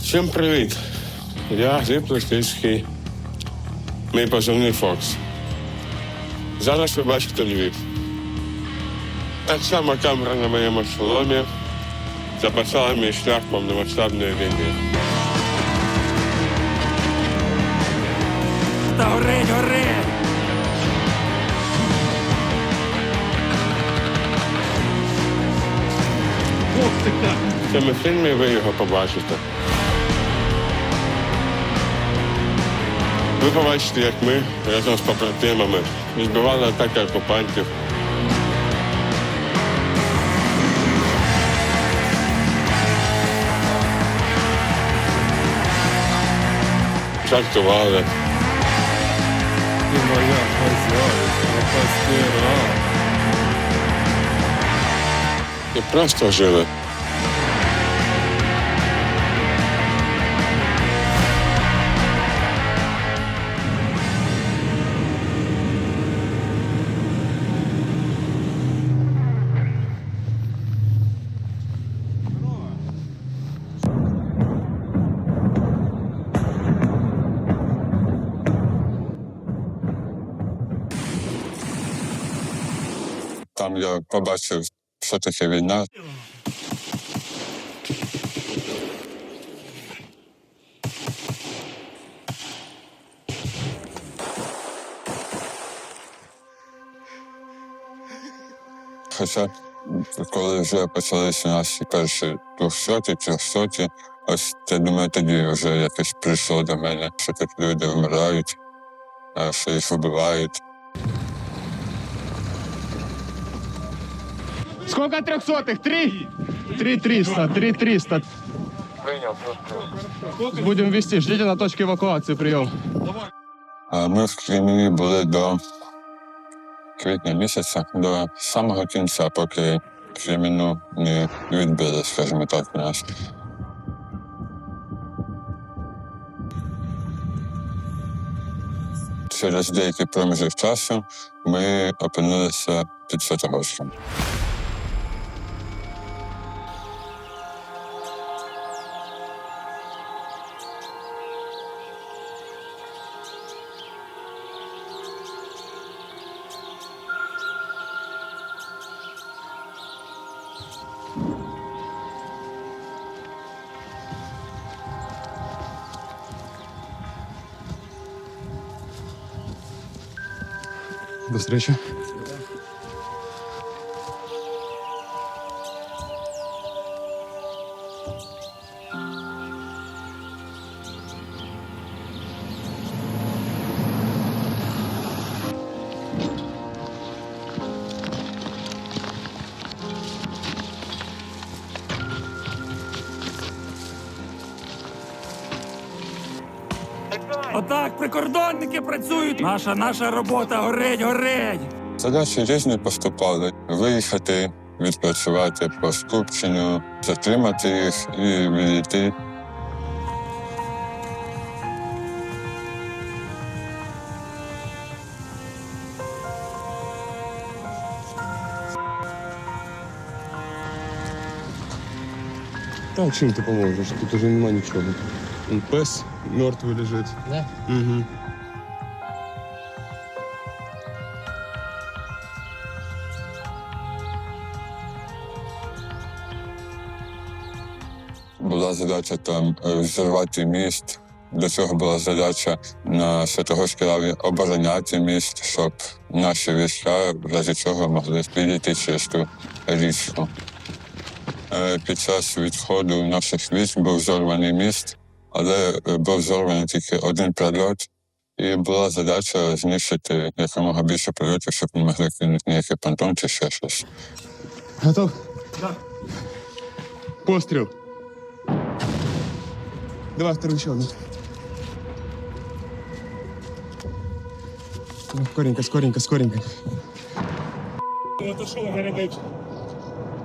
Всім привіт. Я Гліб Листицький. Мій позивний Фокс. Зараз ви бачите Львів. Так само камера на моєму шоломі записала мій шлях повномасштабної війни. Та горить, горить! В цьому фільмі ви його побачите. Ви побачите, як ми разом з побратимами відбивали атаки окупантів. Жартували. Ти моя хазяйка, пастира. І просто жили. Побачив, що таке війна. Хоча, коли вже почалися наші перші 200 300 ось я думаю, тоді вже якось прийшло до мене, що так люди вмирають, що їх вбивають. Сколько трехсотых? Три? Три триста, три триста. Будем вести, ждите на точке эвакуации, прием. А Ми в Кремлі були до квітня місяця, до самого кінця, поки Креміну не відбили, скажімо так, нас. Через деякий проміжок часу ми опинилися під Святогорськом. До Отак прикордонники працюють. Наша наша робота горить, горить. Задачі різні поступали: виїхати, відпрацювати по скупченню, затримати їх і відійти. Так, чим ти поможеш? Тут уже нема нічого. Он пес мертвий лежить. Да? Угу. Була задача там е, взірвати міст. До цього була задача на Святогорській лаві обороняти міст, щоб наші війська в разі чого могли підійти через ту річку. Е, Під час відходу наших військ був зорваний міст, але е, був зорваний тільки один прильот, і була задача знищити якомога більше прильотів, щоб не могли кинути ніякий понтон чи ще щось. Готов? Постріл. Давай второй еще одну. Ну, Скоренько, скоренько, скоренько.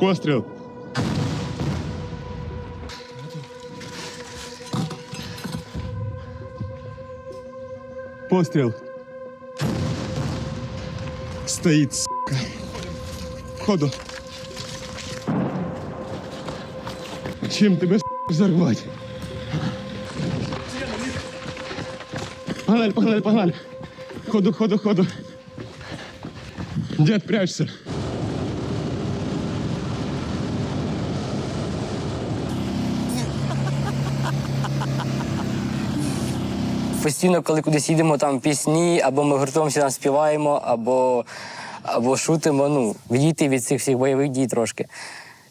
Постріл. Пострел. Стоит, сука. Входу. Чем тебе, взорвать? Погнали, погнали, погнали. Ходу, ходу, ходу. Дед, прячься. Постійно, коли кудись їдемо, там пісні, або ми гуртом всі там співаємо, або, або шутимо, ну, відійти від цих всіх бойових дій трошки.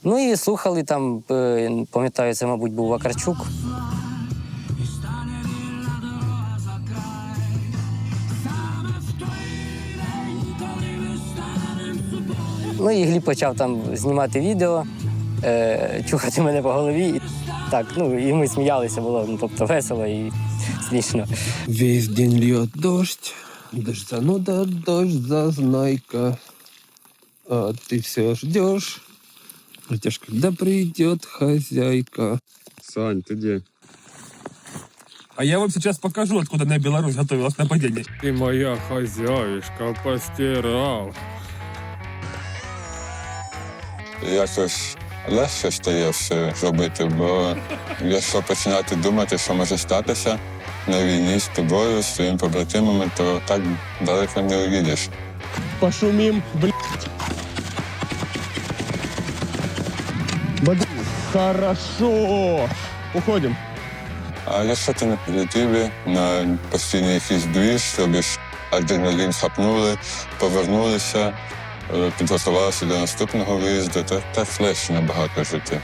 Ну і слухали там, е, пам'ятаю, це, мабуть, був Вакарчук. Ну і Гліб почав там знімати відео, е, чухати мене по голові. Так, ну і ми сміялися, було ну, тобто весело і смішно. Весь день льет дождь, дождь зануда, дождь зазнайка. А ты все ждешь, ждешь, когда придет хозяйка. Сань, ты где? А я вам сейчас покажу, откуда на Беларусь готовилась нападение. Ты моя хозяюшка постирал. Якось легше стає все робити, бо якщо починати думати, що може статися на війні з тобою, з своїми побратимами, то так далеко не уїдеш. Пошумим, блядь. Хорошо. Уходим. А якщо ти на позитиві, на постійний якийсь двіж, робиш адреналін хапнули, повернулися, е, підготувалися до наступного виїзду, то так легше набагато жити.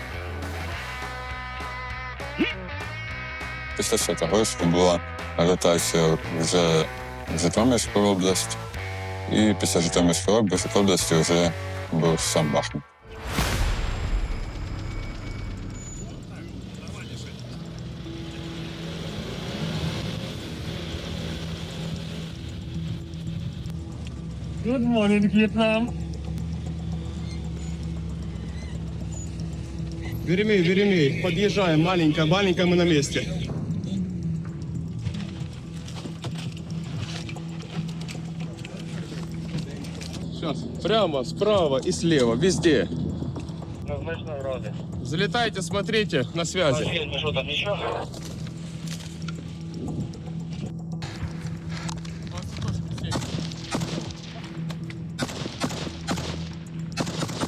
Після Святогорську була ротація вже в Житомирську область, і після Житомирської області вже був сам Бахмут. Good morning, Vietnam. Веремей, Веремей, подъезжаем, маленькая, маленькая, мы на месте. Сейчас, прямо, справа и слева, везде. Залетайте, смотрите, на связи.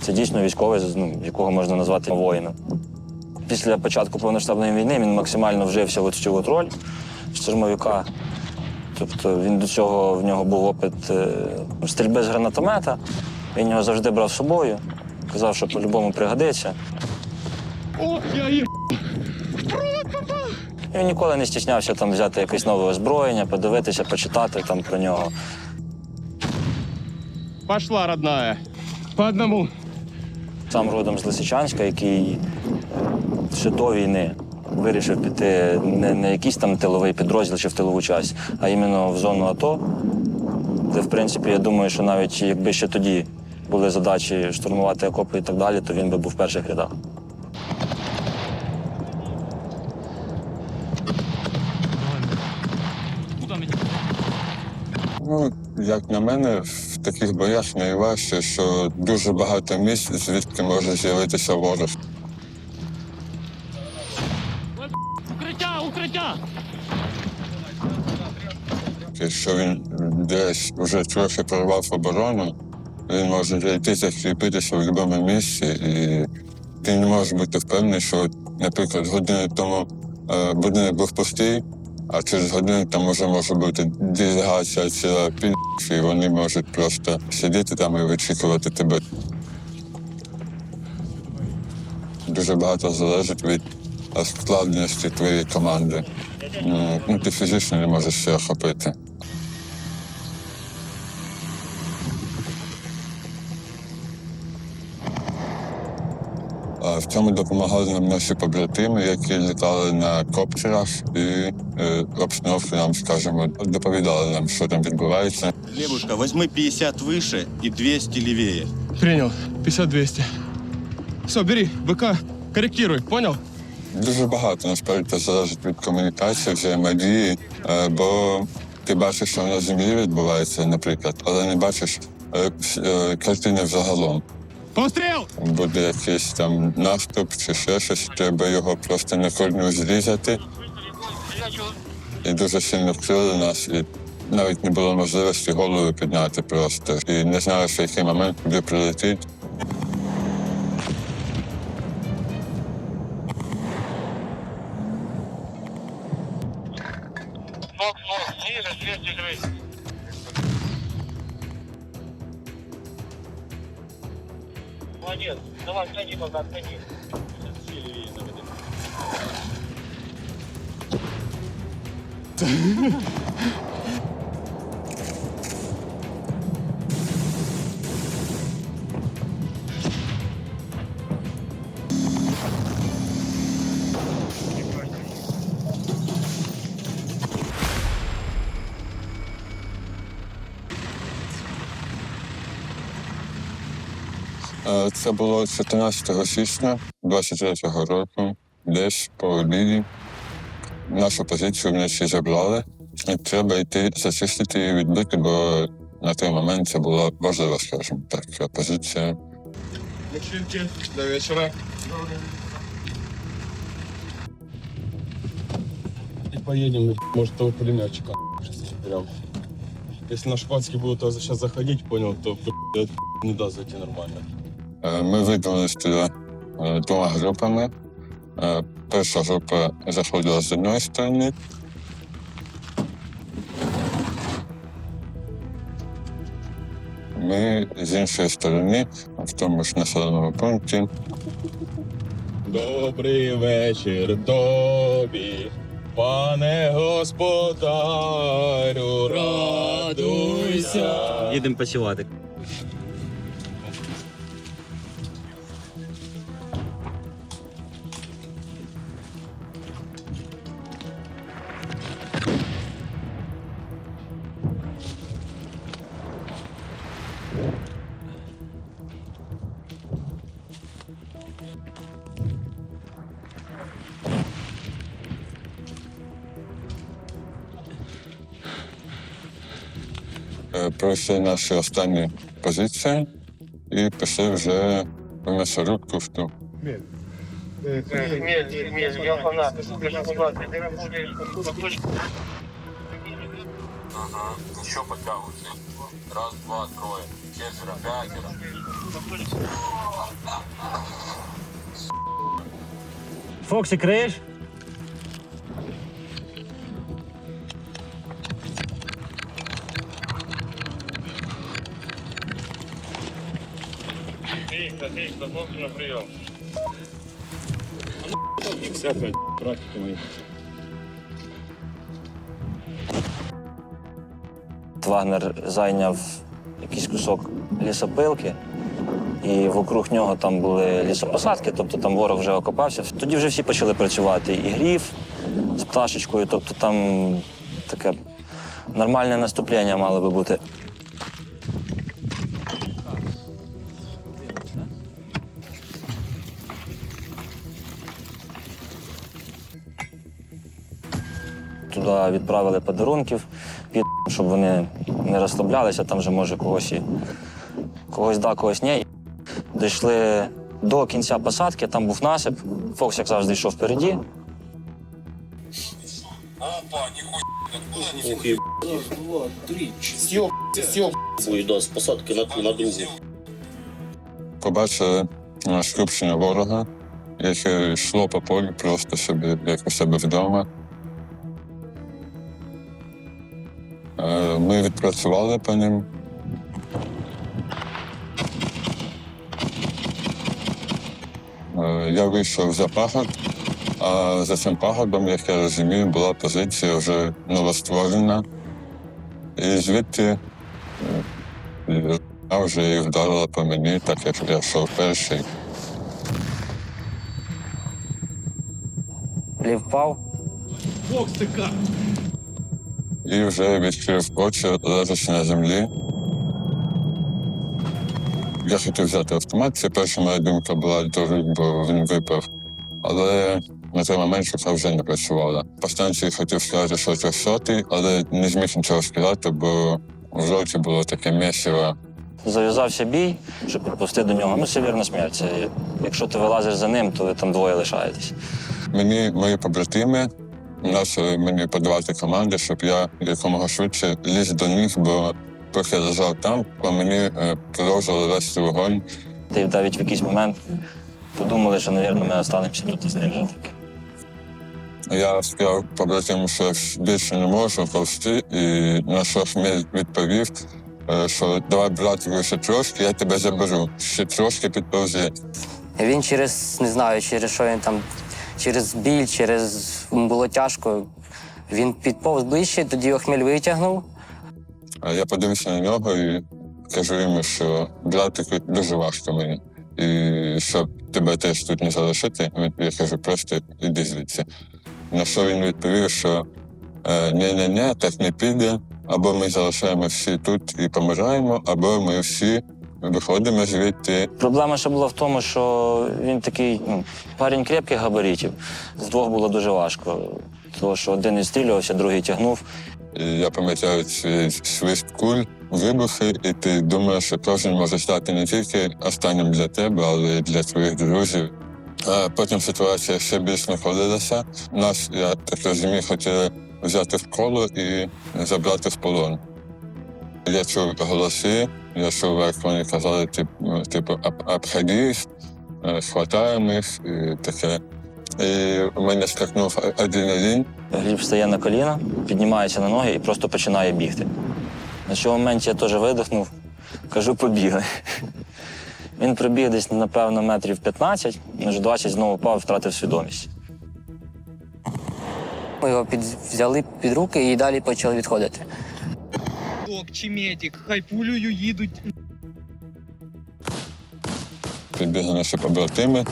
Це дійсно військовий, ну, якого можна назвати воїном. Після початку повноштабної війни він максимально вжився в цю от роль штурмовика. Тобто він до цього в нього був опит е, стрільби з гранатомета. Він його завжди брав з собою, казав, що по-любому пригодиться. Ох, я и... І він ніколи не стіснявся там взяти якесь нове озброєння, подивитися, почитати там про нього. Пошла, родная. По одному. Сам родом з Лисичанська, який ще до війни вирішив піти не на якийсь там тиловий підрозділ чи в тилову часть, а іменно в зону АТО, де, в принципі, я думаю, що навіть якби ще тоді були задачі штурмувати окопи і так далі, то він би був в перших рядах. Ну, як на мене, в таких боях найважче, що дуже багато місць, звідки може з'явитися ворог. Укриття, укриття! Якщо він десь вже трохи прорвав оборону, він може зайти закріпитися в будь-якому місці, і ти не можеш бути впевнений, що, наприклад, годину тому е, будинок був пустий, а через годину там вже може бути делегація ціла під, і вони можуть просто сидіти там і вичікувати тебе. Дуже багато залежить від е, складності твоєї команди. Ну, ти фізично не можеш все охопити. В цьому допомагали нам наші побратими, які літали на коптерах і е, обстановку нам, скажімо, доповідали нам, що там відбувається. Левушка, возьми 50 выше и 200 левее. Принял. 50-200. Все, бери, БК, корректируй, понял? Дуже багато насправді залежить від комунікації, взаємодії, е, бо ти бачиш, що на землі відбувається, наприклад, але не бачиш е, е, картини взагалом. Пострел! Буде якийсь там наступ чи ще щось, треба його просто на корню зрізати. і дуже сильно вкрили нас. І навіть не було можливості голову підняти просто. І не знали, в який момент куди прилетить. Е, Це було 14 січня 23-го року, десь по обіді. Нашу позицію вночі забрали. І треба йти зачистити і відбити, бо на той момент це була важлива, скажімо так, позиція. До вечера. И поедем, может, того пулеметчика прям. Если наши пацки будут сейчас заходить, понял, то не даст зайти нормально. Е, Ми туди е, двома групами. Е, Перша група заходила з одної сторони. Ми з іншої сторони, в тому ж населеному пункті, Добрий вечір тобі, пане господарю, радуйся. Їдемо посівати. е, пройшли наші останні позиції і пішли вже в м'ясорубку в ту. Еще подтягивайся. Раз, два, трое. Четверо, пятеро. Фоксі, криєш? Вагнер зайняв якийсь кусок лісопилки, і вокруг нього там були лісопосадки, тобто там ворог вже окопався. Тоді вже всі почали працювати. І грів з пташечкою, тобто там таке нормальне наступлення мало би бути. Відправили подарунків, під, щоб вони не розслаблялися, там вже може когось і когось да, когось ні. Дійшли до кінця посадки, там був насип. Фокс, як завжди, йшов впереді. Уйду з посадки на, на другу. Побачили скупчення ворога, яке йшло по полю просто собі, як у себе вдома. Ми відпрацювали по ним. Е, Я вийшов за пагорб, а за цим пагорбом, як я розумію, була позиція вже новостворена. І звідти е, а вже і вдарила по мені, так як я йшов перший. Лів впав. І вже відкрив очі, лежачи на землі. Я хотів взяти автомат, це перша моя думка була рук, бо він випав. Але на той момент рука вже не працювала. По станції хотів сказати, що це сотий, але не зміг нічого сказати, бо в жовті було таке місиво. Зав'язався бій, щоб підпустити до нього. Ну, це вірна смерть. Якщо ти вилазиш за ним, то ви там двоє лишаєтесь. Мені мої побратими почали мені подавати команди, щоб я якомога швидше ліз до них, бо поки я лежав там, по мені е, продовжували вести вогонь. Та й навіть в якийсь момент подумали, що, мабуть, ми останемося тут з ним жити. Я сказав побратиму, що я більше не можу повсти, і на що Хмель відповів, е, що давай, братику, ще трошки, я тебе заберу. Ще трошки підповзи. Він через не знаю, через що він там, через біль, через було тяжко. Він підповз ближче, тоді його хмель витягнув. Я подивився на нього і кажу йому, що братику дуже важко мені. І щоб тебе теж тут не залишити, я кажу, просто іди звідси. На що він відповів, що ні-ні-ні, так не піде, або ми залишаємо всі тут і помираємо, або ми всі виходимо звідти. Проблема ще була в тому, що він такий ну, парень крепких габаритів. З двох було дуже важко. Тому що один відстрілювався, другий тягнув. І я пам'ятаю цей свист куль, вибухи, і ти думаєш, що кожен може стати не тільки останнім для тебе, але й для твоїх друзів. А потім ситуація ще більш накладилася. Нас, я так розумію, хотіли взяти в коло і забрати в полон. Я чув голоси, я чув, як вони казали, тип- типу, «Об- обходись, е, хватаємо їх і таке. І мене скакнув адреналін. Гліб стає на коліна, піднімається на ноги і просто починає бігти. На цьому моменті я теж видихнув, кажу, побігли. Він прибіг десь, напевно, метрів 15, між 20 знову впав і втратив свідомість. Ми його під, взяли під руки і далі почали відходити. Док чи медик, хай пулею їдуть. Підбігли наші побратими,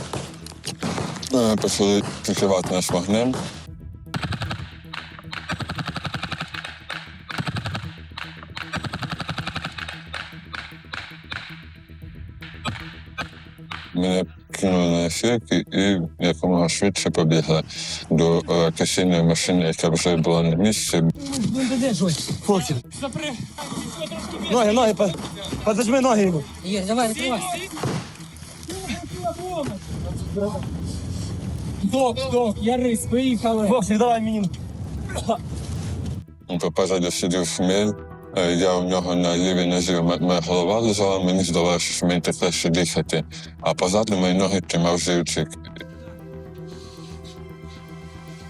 е, почали прикривати нас вогнем. Мене кинули на ефірки і якомога швидше побігли до е, касійної машини, яка вже була на місці. Ноги, ноги, подожми ноги йому. Є, давай, давай. Док, док, я рис, виїхали. Боксик, давай мені. Позаду сидів хмель. Е, Я у нього на лівій нозі моя голова лежала, мені здалося, що мені так легше дихати. А позаду мої ноги тримав живчик.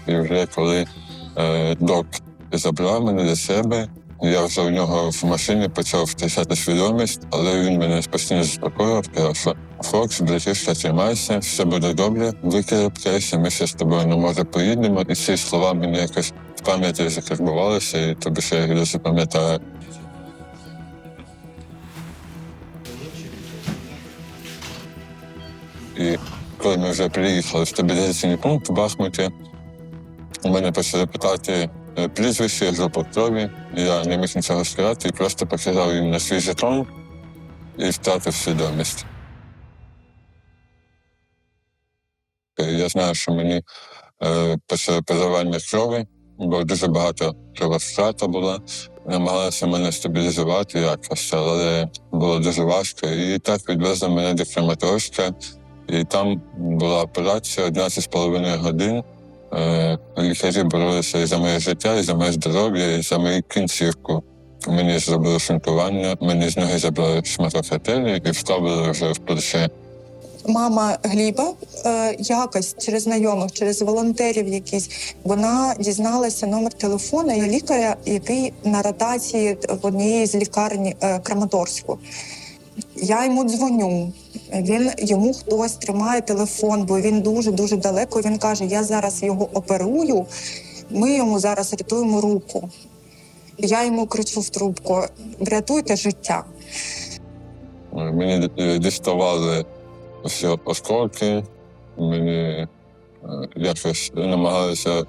І вже коли е, док забрав мене до себе, я вже у нього в машині почав втрачати свідомість, але він мене постійно заспокоював, сказав, що Фокс, братішка, тримайся, все буде добре, викарабкайся, ми ще з тобою ну, може поїдемо. І ці слова мені якось в пам'яті закарбувалися, і тобі ще їх досі пам'ятаю. І коли ми вже приїхали в стабілізаційний пункт в Бахмуті, у мене почали питати прізвище, групу крові. Я не міг нічого сказати і просто показав їм на свій жетон і втратив свідомість. Е, Я знаю, що мені е, почали переливання крові, бо дуже багато крововтрата була. Намагалися мене стабілізувати якось, але було дуже важко. І так відвезли мене до Краматорська. І там була операція 11,5 годин. Лікарі боролися і за моє життя, і за моє здоров'я, і за мою кінцівку. Мені зробили шунтування, мені з ноги забрали шматок ретелі і вставили вже в плече. Мама Гліба е, якось через знайомих, через волонтерів якісь, вона дізналася номер телефону і лікаря, який на ротації в однієї з лікарні е, Краматорську. Я йому дзвоню. Він йому хтось тримає телефон, бо він дуже дуже далеко. Він каже: Я зараз його оперую. Ми йому зараз рятуємо руку. Я йому кричу в трубку: врятуйте життя. Мені діставали всі осколки, мені е, якось намагалися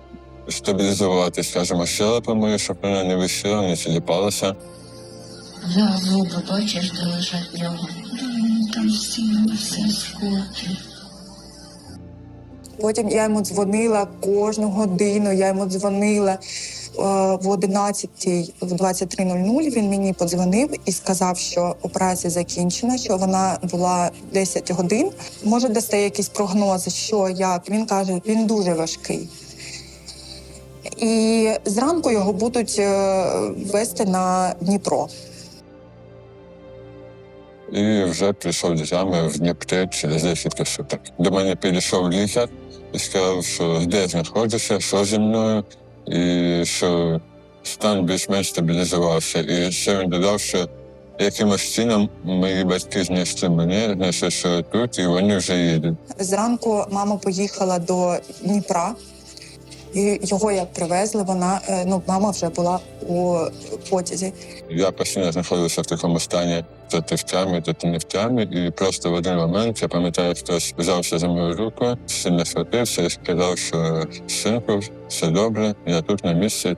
стабілізувати, скажімо, щелепи мої, щоб вона не висіла, не тіліпалася. Я зуби бачиш, де лежать нього. Там всі, всі осколки. Потім я йому дзвонила кожну годину. Я йому дзвонила е, в 11 в 23.00 Він мені подзвонив і сказав, що операція закінчена, що вона була 10 годин. Може, дасте якісь прогнози, що як. Він каже, він дуже важкий. І зранку його будуть е, вести на Дніпро. І вже прийшов до тями в Дніпрі через 10 суток. До мене підійшов лікар і сказав, що де знаходжуся, що зі мною, і що стан більш-менш стабілізувався. І ще він додав, що якимось чином мої батьки знайшли мене, знайшли, що я тут, і вони вже їдуть. Зранку мама поїхала до Дніпра. І його як привезли, вона е, ну мама вже була у потязі. Я постійно знаходився в такому стані, то ти в тямі, то ти не в тямі. І просто в один момент я пам'ятаю, хтось взявся за мою руку, сильно схватився і сказав, що синку, все добре, я тут на місці.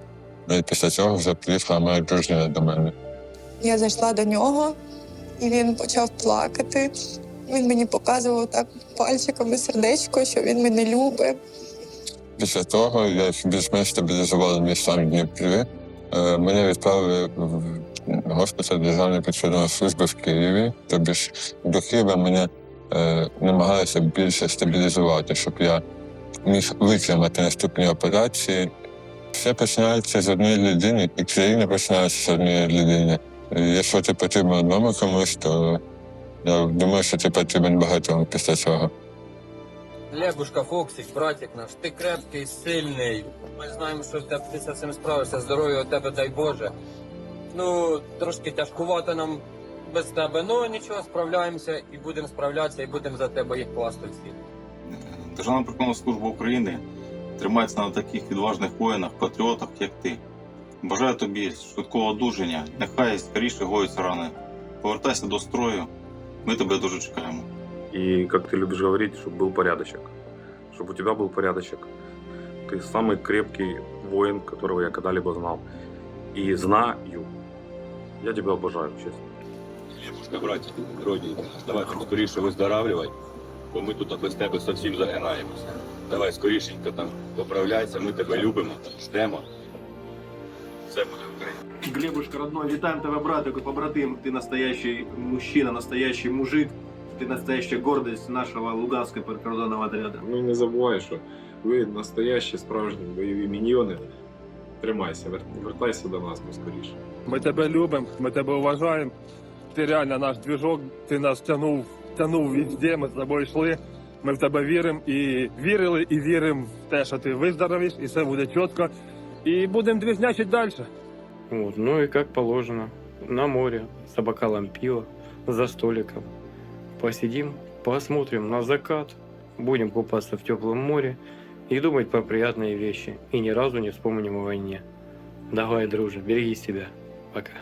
І після цього вже приїхала моя дружина до мене. Я зайшла до нього, і він почав плакати. Він мені показував так пальчиками сердечко, що він мене любить. Після того я більш-менш стан в Дніпрі. Е, Мене відправили в госпіталь Державної підсудної служби в Києві. Тобі ж до Києва мене е, намагалися більше стабілізувати, щоб я міг витримати наступні операції. Все починається з однієї людини, і країна починається з однієї людини. Якщо ти потрібен одному комусь, то я думаю, що ти потрібен багатьом після цього. Лебушка, Фоксик, братик наш, ти крепкий, сильний. Ми знаємо, що ти з цим справишся. Здоров'я у тебе, дай Боже. Ну, трошки тяжкувато нам без тебе, ну нічого, справляємося і будемо справлятися, і будемо за тебе їх класти. Державна прикордонна служба України тримається на таких відважних воїнах, патріотах, як ти. Бажаю тобі швидкого одужання, нехай скоріше гоються рани. Повертайся до строю, ми тебе дуже чекаємо. И, как ты любишь говорить, чтобы был порядочек. Чтобы у тебя был порядочек. Ты самый крепкий воин, которого я когда-либо знал. И знаю. Я тебя обожаю, честно. Братик, родні, давай скоріше виздоравлювай, бо ми тут без тебе зовсім загинаємося. Давай скорішенько там поправляйся, ми тебе любимо, ждемо. Все буде Україна. Глебушка, родной, вітаємо тебе, братику, побратим. Ти настоящий мужчина, настоящий мужик. Ти настоящая гордость нашого Луганського прикордонного отряду. Ну не забувай, що ви настоящі справжні бойові міньйони. Тримайся, вер- вертайся до нас поскоріше. Ми тебе любимо, ми тебе вважаємо. Ти реально наш двіжок, ти нас тянув, тянув везде, ми з тобою йшли. Ми в тебе віримо і вірили, і віримо в те, що ти виздоровіш, і все буде чітко. І будемо двіжнячити далі. Вот, ну и как положено, на море, за бокалом пива, за столиком. Посидим, посмотрим на закат, будем купаться в теплом море и думать про приятные вещи. И ни разу не вспомним о войне. Давай, друже, береги себя. Пока.